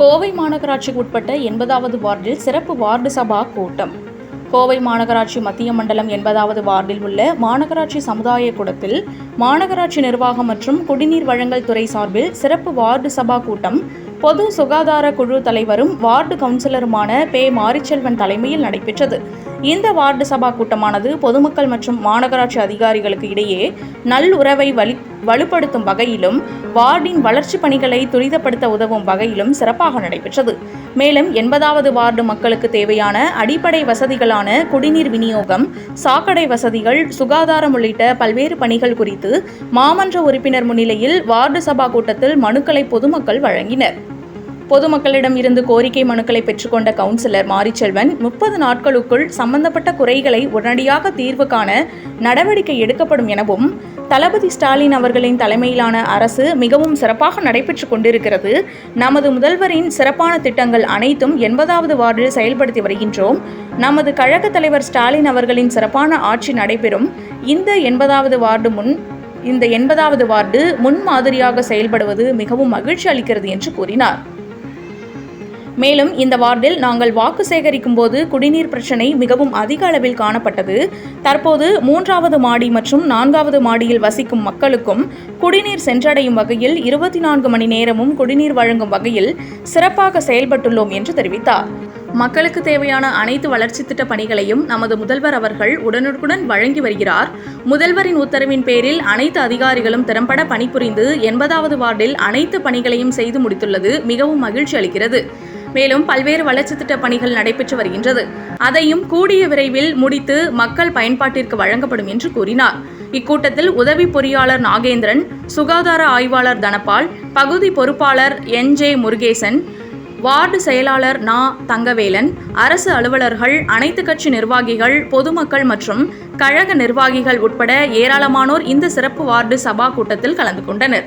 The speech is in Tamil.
கோவை மாநகராட்சிக்கு உட்பட்ட எண்பதாவது வார்டில் சிறப்பு வார்டு சபா கூட்டம். கோவை மாநகராட்சி மத்திய மண்டலம் எண்பதாவது வார்டில் உள்ள மாநகராட்சி சமுதாய கூடத்தில் மாநகராட்சி நிர்வாகம் மற்றும் குடிநீர் வழங்கல் துறை சார்பில் சிறப்பு வார்டு சபா கூட்டம். பொது சுகாதார குழு தலைவரும் வார்டு கவுன்சிலருமான பே மாரிச்செல்வன் தலைமையில் நடைபெற்றது. இந்த வார்டு சபா கூட்டமானது பொதுமக்கள் மற்றும் மாநகராட்சி அதிகாரிகளுக்கு இடையே நல்லுறவை வலி வலுப்படுத்தும் வகையிலும் வார்டின் வளர்ச்சிப் பணிகளை துரிதப்படுத்த உதவும் வகையிலும் சிறப்பாக நடைபெற்றது. மேலும் எண்பதாவது வார்டு மக்களுக்கு தேவையான அடிப்படை வசதிகளான குடிநீர் விநியோகம் சாக்கடை வசதிகள் சுகாதாரம் உள்ளிட்ட பல்வேறு பணிகள் குறித்து மாமன்ற உறுப்பினர் முன்னிலையில் வார்டு சபா கூட்டத்தில் மனுக்களை பொதுமக்கள் வழங்கினர். பொதுமக்களிடம் இருந்து கோரிக்கை மனுக்களை பெற்றுக்கொண்ட கவுன்சிலர் மாரிச்செல்வன் முப்பது நாட்களுக்குள் சம்பந்தப்பட்ட குறைகளை உடனடியாக தீர்வு காண நடவடிக்கை எடுக்கப்படும் எனவும் தளபதி ஸ்டாலின் அவர்களின் தலைமையிலான அரசு மிகவும் சிறப்பாக நடைபெற்று கொண்டிருக்கிறது. நமது முதல்வரின் சிறப்பான திட்டங்கள் அனைத்தும் எண்பதாவது வார்டில் செயல்படுத்தி வருகின்றோம். நமது கழக தலைவர் ஸ்டாலின் அவர்களின் சிறப்பான ஆட்சி நடைபெறும். இந்த எண்பதாவது வார்டு முன் இந்த எண்பதாவது வார்டு முன்மாதிரியாக செயல்படுவது மிகவும் மகிழ்ச்சி அளிக்கிறது என்று கூறினார். மேலும் இந்த வார்டில் நாங்கள் வாக்கு சேகரிக்கும் போது குடிநீர் பிரச்சனை மிகவும் அதிக அளவில் காணப்பட்டது. தற்போது மூன்றாவது மாடி மற்றும் நான்காவது மாடியில் வசிக்கும் மக்களுக்கும் குடிநீர் சென்றடையும் வகையில் இருபத்தி நான்கு மணி நேரமும் குடிநீர் வழங்கும் வகையில் சிறப்பாக செயல்பட்டுள்ளோம் என்று தெரிவித்தார். மக்களுக்கு தேவையான அனைத்து வளர்ச்சி திட்ட பணிகளையும் நமது முதல்வர் அவர்கள் உடனுக்குடன் வழங்கி வருகிறார். முதல்வரின் உத்தரவின் பேரில் அனைத்து அதிகாரிகளும் திறம்பட பணிபுரிந்து எண்பதாவது வார்டில் அனைத்து பணிகளையும் செய்து முடித்துள்ளது மிகவும் மகிழ்ச்சி அளிக்கிறது. மேலும் பல்வேறு வளர்ச்சி திட்ட பணிகள் நடைபெற்று வருகின்றது. அதையும் கூடிய விரைவில் முடித்து மக்கள் பயன்பாட்டிற்கு வழங்கப்படும் என்று கூறினார். இக்கூட்டத்தில் உதவி பொறியாளர் நாகேந்திரன் சுகாதார ஆய்வாளர் தனபால் பகுதி பொறுப்பாளர் என் ஜே முருகேசன் வார்டு செயலாளர் நா. தங்கவேலன் அரசு அலுவலர்கள் அனைத்து கட்சி நிர்வாகிகள் பொதுமக்கள் மற்றும் கழக நிர்வாகிகள் உட்பட ஏராளமானோர் இந்த சிறப்பு வார்டு சபா கூட்டத்தில் கலந்து கொண்டனர்.